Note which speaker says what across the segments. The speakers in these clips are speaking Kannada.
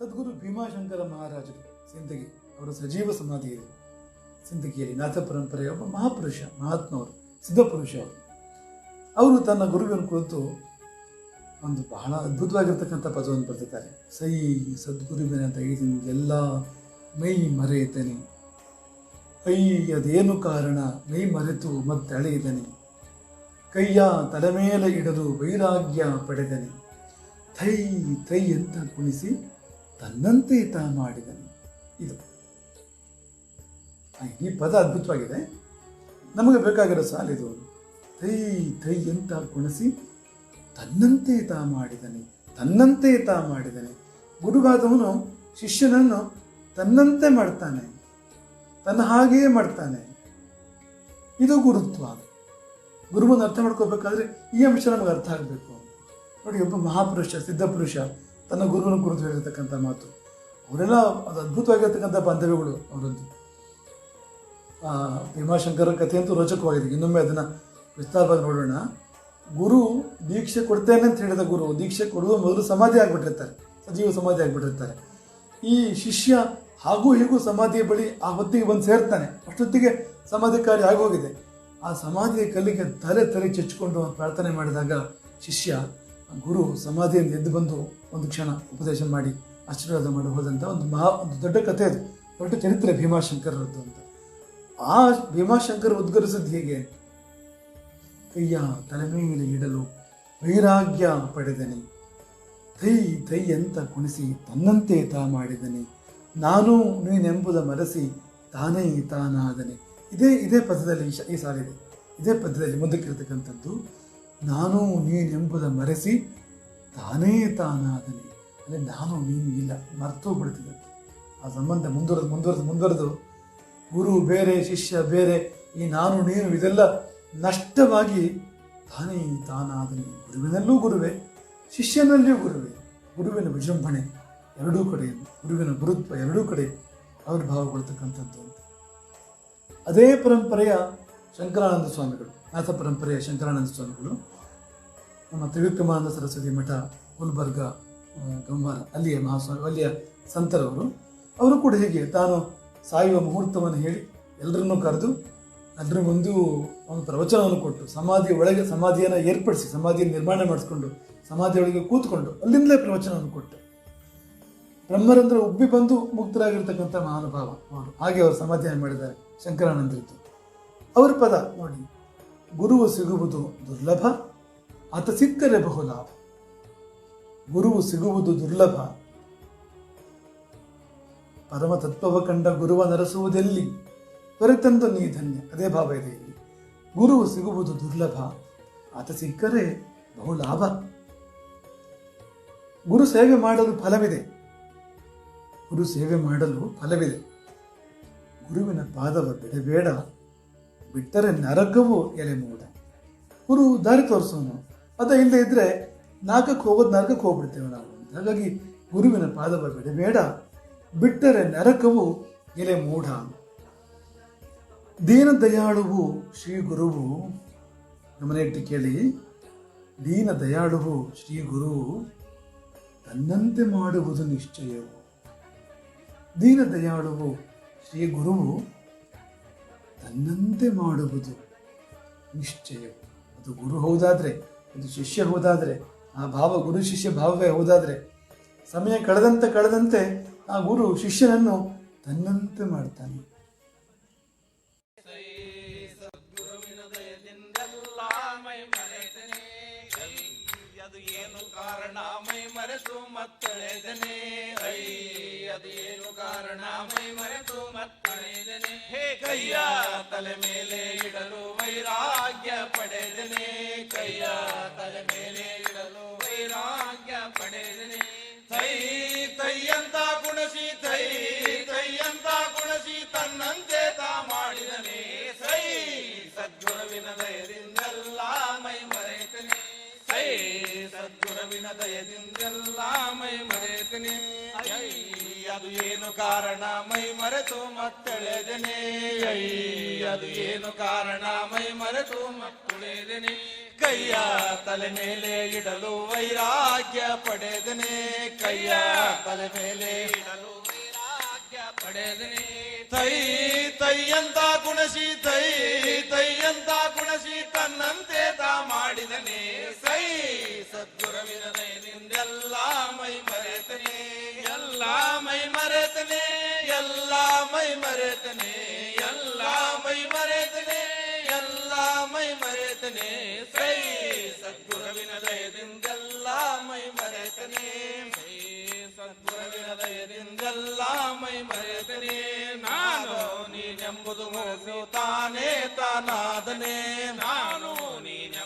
Speaker 1: ಸದ್ಗುರು ಭೀಮಾಶಂಕರ ಮಹಾರಾಜರು ಸಿಂದಗಿ ಅವರ ಸಜೀವ ಸಮಾಧಿ ಇದೆ ಸಿಂದಗಿಯಲ್ಲಿ ನಾಥ ಪರಂಪರೆಯ ಒಬ್ಬ ಮಹಾಪುರುಷ, ಮಹಾತ್ಮವರು, ಸಿದ್ಧಪುರುಷ ಅವರು. ಅವರು ತನ್ನ ಗುರುವಿನ ಕುರಿತು ಒಂದು ಬಹಳ ಅದ್ಭುತವಾಗಿರ್ತಕ್ಕಂಥ ಪದವನ್ನು ಬರೆದಿದ್ದಾರೆ. ಸೈ ಸದ್ಗುರುವಿನ ಎಲ್ಲ ಮೈ ಮರೆಯುತ್ತೇನೆ ಐ ಅದೇನು ಕಾರಣ? ಮೈ ಮರೆತು ಮತ್ತೆ ಅಳೆಯಿದನೆ ಕೈಯ ತಲೆ ಮೇಲೆ ಇಡಲು ವೈರಾಗ್ಯ ಪಡೆದನೆ. ಥೈ ಥೈ ಅಂತ ಕುಣಿಸಿ ತನ್ನಂತೆ ಈತ ಮಾಡಿದನು ಇದು. ಈ ಪದ ಅದ್ಭುತವಾಗಿದೆ. ನಮಗೆ ಬೇಕಾಗಿರೋ ಸಾಲಿದು ಥೈ ಥೈ ಅಂತ ಕುಣಿಸಿ ತನ್ನಂತೆ ತಾ ಮಾಡಿದನೆ, ತನ್ನಂತೆ ತಾ ಮಾಡಿದನೆ. ಗುರುಗಾದವನು ಶಿಷ್ಯನನ್ನು ತನ್ನಂತೆ ಮಾಡ್ತಾನೆ, ತನ್ನ ಹಾಗೆಯೇ ಮಾಡ್ತಾನೆ. ಇದು ಗುರುತ್ವ. ಗುರುವನ್ನು ಅರ್ಥ ಮಾಡ್ಕೋಬೇಕಾದ್ರೆ ಈ ಅಂಶ ನಮಗೆ ಅರ್ಥ ಆಗಬೇಕು. ನೋಡಿ, ಒಬ್ಬ ಮಹಾಪುರುಷ, ಸಿದ್ಧಪುರುಷ ತನ್ನ ಗುರುವಿನ ಕುರಿತು ಹೇಳಿರ್ತಕ್ಕಂಥ ಮಾತು. ಅವರೆಲ್ಲ ಅದು ಅದ್ಭುತವಾಗಿರ್ತಕ್ಕಂಥ ಬಾಂಧವ್ಯಗಳು ಅವರದ್ದು. ಭೀಮಾಶಂಕರ ಕಥೆ ಅಂತೂ ರೋಚಕವಾಗಿದೆ. ಇನ್ನೊಮ್ಮೆ ಅದನ್ನು ವಿಸ್ತಾರವಾಗಿ ನೋಡೋಣ. ಗುರು ದೀಕ್ಷೆ ಕೊಡ್ತೇನೆ ಅಂತ ಹೇಳಿದ ಗುರು, ದೀಕ್ಷೆ ಕೊಡುವ ಮೊದಲು ಸಮಾಧಿ ಆಗಿಬಿಟ್ಟಿರ್ತಾರೆ. ಸಜೀವ ಸಮಾಧಿ ಆಗಿಬಿಟ್ಟಿರ್ತಾರೆ. ಈ ಶಿಷ್ಯ ಹಾಗೂ ಹೀಗೂ ಸಮಾಧಿಯ ಬಳಿ ಆ ಹೊತ್ತಿಗೆ ಬಂದು ಸೇರ್ತಾನೆ. ಅಷ್ಟೊತ್ತಿಗೆ ಸಮಾಧಿ ಕಾರ್ಯ ಆಗೋಗಿದೆ. ಆ ಸಮಾಧಿಯ ಕಲ್ಲಿಗೆ ತಲೆ ತಲೆ ಚಚ್ಚಿಕೊಂಡು ಪ್ರಾರ್ಥನೆ ಮಾಡಿದಾಗ ಶಿಷ್ಯ ಗುರು ಸಮಾಧಿಯಲ್ಲಿ ಎದ್ದು ಬಂದು ಒಂದು ಕ್ಷಣ ಉಪದೇಶ ಮಾಡಿ, ಆಶೀರ್ವಾದ ಮಾಡಿ ಹೋದಂಥ ಒಂದು ಮಹಾ, ಒಂದು ದೊಡ್ಡ ಕಥೆ ಅದು. ದೊಡ್ಡ ಚರಿತ್ರೆ ಭೀಮಾಶಂಕರದ್ದು ಅಂತ. ಆ ಭೀಮಾಶಂಕರ್ ಉದ್ಗರಿಸಿದ್ದು ಹೇಗೆ, ಕೈಯ ತಲೆ ಮೇಲೆ ಇಡಲು ವೈರಾಗ್ಯ ಪಡೆದನೆ. ಥೈ ಥೈ ಅಂತ ಕುಣಿಸಿ ತನ್ನಂತೆ ತಾ ಮಾಡಿದನೆ. ನಾನು ನೀನೆಂಬುದ ಮರೆಸಿ ತಾನೇ ತಾನಾದನೆ. ಇದೇ ಇದೇ ಪದದಲ್ಲಿ ಈ ಸಾಲಿದೆ ಇದೇ ಪದದಲ್ಲಿ ಮುಂದಕ್ಕಿರ್ತಕ್ಕಂಥದ್ದು ನಾನು ನೀನೆಂಬುದ ಮರೆಸಿ ತಾನೇ ತಾನಾದನೆ. ಅಂದರೆ ನಾನು ನೀನು ಇಲ್ಲ ಮರ್ತೋಗ್ಬಿಡ್ತಿದೆ ಆ ಸಂಬಂಧ ಮುಂದುವರೆದು ಮುಂದುವರೆದು ಮುಂದುವರೆದು ಗುರು ಬೇರೆ, ಶಿಷ್ಯ ಬೇರೆ, ಈ ನಾನು, ನೀನು ಇದೆಲ್ಲ ನಷ್ಟವಾಗಿ ತಾನೇ ತಾನಾದನೆ. ಗುರುವಿನಲ್ಲೂ ಗುರುವೆ, ಶಿಷ್ಯನಲ್ಲಿಯೂ ಗುರುವೆ, ಗುರುವಿನ ವಿಜೃಂಭಣೆ ಎರಡೂ ಕಡೆ, ಗುರುವಿನ ಗುರುತ್ವ ಎರಡೂ ಕಡೆ ಆವಿರ್ಭಾವಗೊಳ್ತಕ್ಕಂಥದ್ದು ಅಂತ. ಅದೇ ಪರಂಪರೆಯ ಶಂಕರಾನಂದ ಸ್ವಾಮಿಗಳು, ನಾಥ ಪರಂಪರೆಯ ಶಂಕರಾನಂದ ಸ್ವಾಮಿಗಳು ನಮ್ಮ ತ್ರಿವಿಕ್ರಮಾನಂದ ಸರಸ್ವತಿ ಮಠ, ಗುಲ್ಬರ್ಗ ಗಂಬಾರ ಅಲ್ಲಿಯ ಮಹಾಸ್ವಾಮಿ, ಅಲ್ಲಿಯ ಸಂತರವರು, ಅವರು ಕೂಡ ಹೀಗೆ ತಾನು ಸಾಯುವ ಮುಹೂರ್ತವನ್ನು ಹೇಳಿ ಎಲ್ಲರನ್ನು ಕರೆದು ಅದ್ರ ಮುಂದೆ ಒಂದು ಪ್ರವಚನವನ್ನು ಕೊಟ್ಟು ಸಮಾಧಿಯ ಒಳಗೆ ಸಮಾಧಿಯನ್ನು ಏರ್ಪಡಿಸಿ, ಸಮಾಧಿಯನ್ನು ನಿರ್ಮಾಣ ಮಾಡಿಸ್ಕೊಂಡು ಸಮಾಧಿಯೊಳಗೆ ಕೂತ್ಕೊಂಡು, ಅಲ್ಲಿಂದಲೇ ಪ್ರವಚನವನ್ನು ಕೊಟ್ಟು, ಬ್ರಹ್ಮರಂದ್ರ ಉಬ್ಬಿ ಬಂದು ಮುಕ್ತರಾಗಿರ್ತಕ್ಕಂಥ ಮಹಾನುಭಾವ ಅವರು. ಹಾಗೆ ಅವರು ಸಮಾಧಿಯನ್ನು ಮಾಡಿದ್ದಾರೆ, ಶಂಕರಾನಂದರಿದ್ದು. ಅವರ ಪದ ನೋಡಿ, ಗುರುವು ಸಿಗುವುದು ದುರ್ಲಭ ಆತ ಸಿಕ್ಕರೆ ಬಹು ಲಾಭ ಗುರುವು ಸಿಗುವುದು ದುರ್ಲಭ. ಪರಮ ತತ್ವವ ಕಂಡ ಗುರುವ ನರಸುವುದೆಲ್ಲಿ? ದೊರೆತಂದು ನೀ ಧನ್ಯ. ಅದೇ ಭಾವ ಇದೆ ಇಲ್ಲಿ. ಗುರುವು ಸಿಗುವುದು ದುರ್ಲಭ. ಆತ ಸಿಕ್ಕರೆ ಬಹು ಲಾಭ. ಗುರು ಸೇವೆ ಮಾಡಲು ಫಲವಿದೆ. ಗುರು ಸೇವೆ ಮಾಡಲು ಫಲವಿದೆ. ಗುರುವಿನ ಪಾದವ ಬಿಡಬೇಡ. ಬಿಟ್ಟರೆ ನರಕವು ಎಲೆ ಮೂಡ ಗುರು ದಾರಿ ತೋರಿಸೋನು. ಅದ ಇಲ್ಲದೆ ಇದ್ರೆ ನಾಲ್ಕಕ್ಕೆ ಹೋಗೋದು ನರಕಕ್ಕೆ ಹೋಗ್ಬಿಡ್ತೇವೆ ನಾವು. ಹಾಗಾಗಿ ಗುರುವಿನ ಪಾದವ ಬಿಡಬೇಡ ಬಿಟ್ಟರೆ ನರಕವು ಎಲೆ ಮೂಢ. ದೀನ ದಯಾಳುವು ಶ್ರೀ ಗುರುವು. ಗಮನಿಟ್ಟು ಕೇಳಿ. ದೀನ ದಯಾಳುವು ಶ್ರೀ ಗುರುವು ತನ್ನಂತೆ ಮಾಡುವುದು ನಿಶ್ಚಯವು. ದೀನ ದಯಾಳುವು ಶ್ರೀ ಗುರುವು ತನ್ನಂತೆ ಮಾಡುವುದು ನಿಶ್ಚಯವು. ಅದು ಗುರು ಹೌದಾದ್ರೆ ಅದು ಶಿಷ್ಯ ಹೋದಾದರೆ, ಆ ಭಾವ ಗುರು ಶಿಷ್ಯ ಭಾವವೇ ಹೋದಾದರೆ, ಸಮಯ ಕಳೆದಂತೆ ಕಳೆದಂತೆ ಆ ಗುರು ಶಿಷ್ಯನನ್ನು ತನ್ನಂತೆ ಮಾಡ್ತಾನೆ.
Speaker 2: ಅದು ಏನು ಕಾರಣ? ಮೈ ಮರೆತು ಮತ್ತಳೆದನೆ. ಐ ಅದು ಏನು ಕಾರಣ? ಮೈ ಮರೆತು ಮತ್ತಳೆದನೆ. ಹೇ ಕೈಯ ತಲೆ ಮೇಲೆ ಇಡಲು ವೈರಾಗ್ಯ ಪಡೆದನೆ. ಕೈಯ ತಲೆ ಮೇಲೆ ಇಡಲು ವೈರಾಗ್ಯ ಪಡೆದನೆ. ಸೈ ಸದ್ಗುರುವಿನ ದಯದಿಂದೆಲ್ಲ ಮೈ ಮರೆತನೆ. ಐ, ಅದು ಏನು ಕಾರಣ? ಮೈ ಮರೆತು ಮತ್ತಳೆದನೆ ಐ, ಅದು ಏನು ಕಾರಣ? ಮೈ ಮರೆತು ಮತ್ತುಳೆದನೆ ಕೈಯ ತಲೆ ಮೇಲೆ ಇಡಲು ವೈರಾಗ್ಯ ಪಡೆದನೆ. ಕೈಯ ತಲೆ ಮೇಲೆ ಇಡಲು ವೈರಾಗ್ಯ ಪಡೆದನೆ. ತೈ ತೈ ಅಂತ ಗುಣಸಿ, ತೈ ಮರೆತನೆ ಎಲ್ಲ ಮೈ ಮರೆತನೆ ಎಲ್ಲ ಮೈ ಮರೆತನೆ ಎಲ್ಲ ಮೈ ಮರೆತನೆ ಸೈ ಸದ್ಗುರುವಿನ ದಯದಿಂದೆಲ್ಲ ಮೈ ಮರೆತನೆ ಸೈ ಸದ್ಗುರುವಿನ ದಯದಿಂದೆಲ್ಲ ಮೈ ಮರೆತನೆ ನಾನು ನೀನೆಂಬುದು ಮನಸ್ಸು ತಾನೇ ತಾನಾದನೆ ನಾನು ನೀನೆಂಬುದು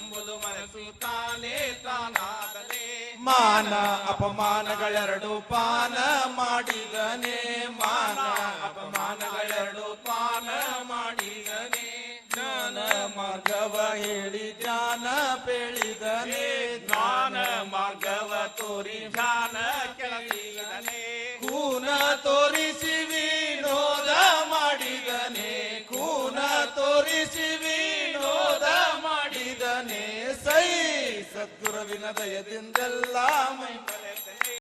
Speaker 2: ಮಾನ ಅಪಮಾನಗಳೆರಡು ಪಾನ ಮಾಡಿದನೆ. ಮಾನ ಅಪಮಾನಗಳೆರಡು ಪಾನ ಮಾಡಿದನೆ. ಜ್ಞಾನ ಮಾರ್ಗವ ಹೇಳಿ ಜ್ಞಾನ ಬೆಳಿದನೆ ಜ್ಞಾನ ಮಾರ್ಗವ ತೋರಿ ಜ್ಞಾನ ಕೆಳಗಿದನೆ ಕೂನ ತೋರಿಸಿ ಮಾಡಿದನೆ ಸೈ